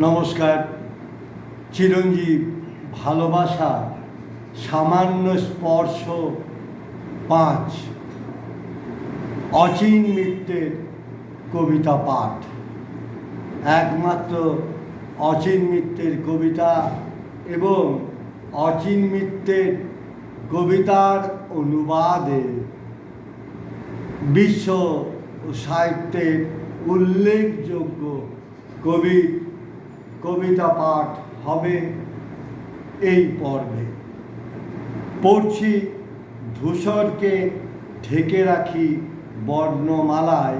নমস্কার। চিরঞ্জীব, ভালোবাসা, সামান্য স্পর্শ, পাঁচ। অচিন মিত্রের কবিতা পাঠ। একমাত্র অচিন মিত্রের কবিতা এবং অচিন মিত্রের কবিতার অনুবাদে বিশ্ব সাহিত্যের উল্লেখযোগ্য কবি কবিতা পাঠ হবে এই পর্বে। পড়ছি ধূসরকে ঢেকে রাখি বর্ণমালায়।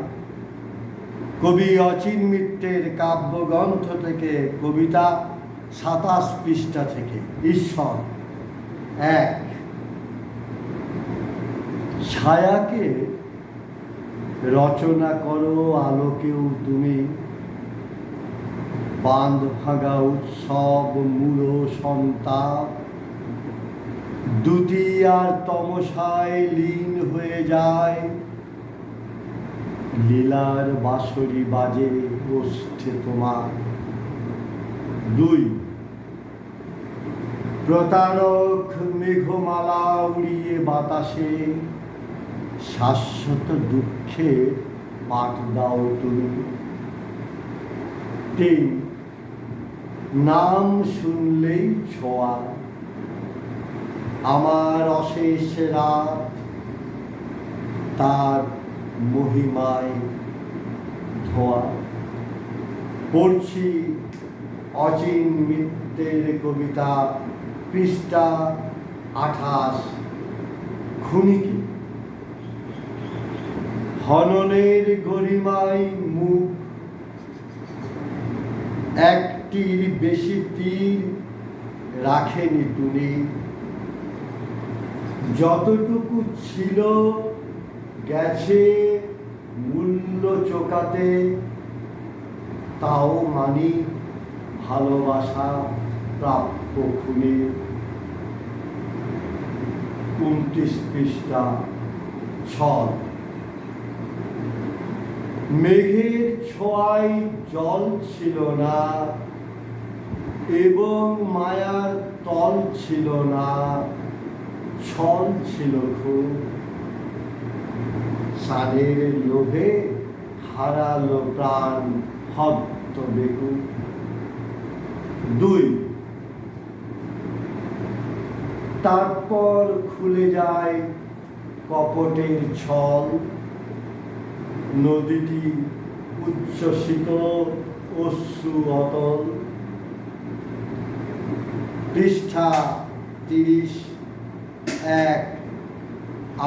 কবি অচিন মিত্রের কাব্যগ্রন্থ থেকে কবিতা সাতাশ পৃষ্ঠা থেকে। ঈশ্বর, এক। ছায়াকে রচনা করো আলোকেও তুমি। বাঁধ ভাঙা উৎসব, মূল সন্তাপ। দুটি আর তমসায় লীন হয়ে যায়। লীলার বাঁশরি বাজে ওষ্ঠে তোমার। দুই, প্রতারক মেঘমালা উড়িয়ে বাতাসে। শাশ্বত দুঃখে পাঠ দাও তুমি। তিন নাম শুনলেই ছোঁয়া। আমার অশেষ রাত তার মহিমায় ধোয়া। পড়ছি অচিন মিত্রের কবিতা, পৃষ্ঠা আঠাশ। খুনিকি। হননের গরিমায় মুখ একটির বেশি তীর রাখেনি তুমি যতটুকু ছিল গেছে মূল্য চোকাতে, তাও মানি ভালোবাসা প্রাপ্য খুনে। উনত্রিশ পৃষ্ঠা ছয়। মেঘের ছোঁয়ায় জল ছিল না। এবং মায়ার তল ছিল না, ছল ছিল খুব। সাদের লোভে হারালো প্রাণ হত্ত বেকু। দুই, তারপর খুলে যায় কপটের ছল। নদীটি উচ্ছ্বসিত অশ্রু অতল। পৃষ্ঠা তিরিশ এক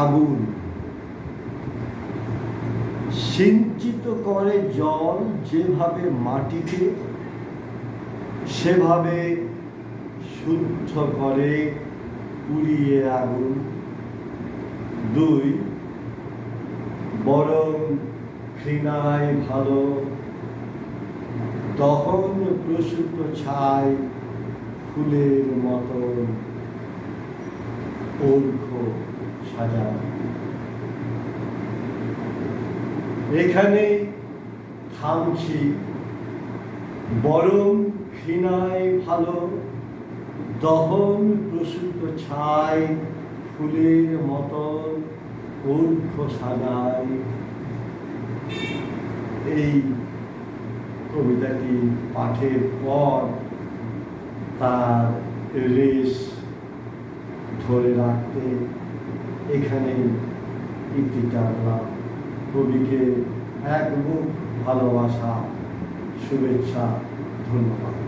আগুন। সিঞ্চিত করে জল যেভাবে মাটিকে সেভাবে শুদ্ধ করে পুড়িয়ে আগুন। দুই, বরং ঘৃণায় ভালো তখন প্রসূত ছাই ফুলের মতন অর্ঘ সাজায় এখানে থামছি। বরং ঘৃণায় ভালো, দহন প্রসূত ছাই ফুলের মতন অর্ঘ সাজায় এই কবিতাটি পাঠের পর তার রেশ ধরে রাখতে এখানে ইতি টানলাম কবিকে এক মুখ ভালোবাসা শুভেচ্ছা ধন্যবাদ।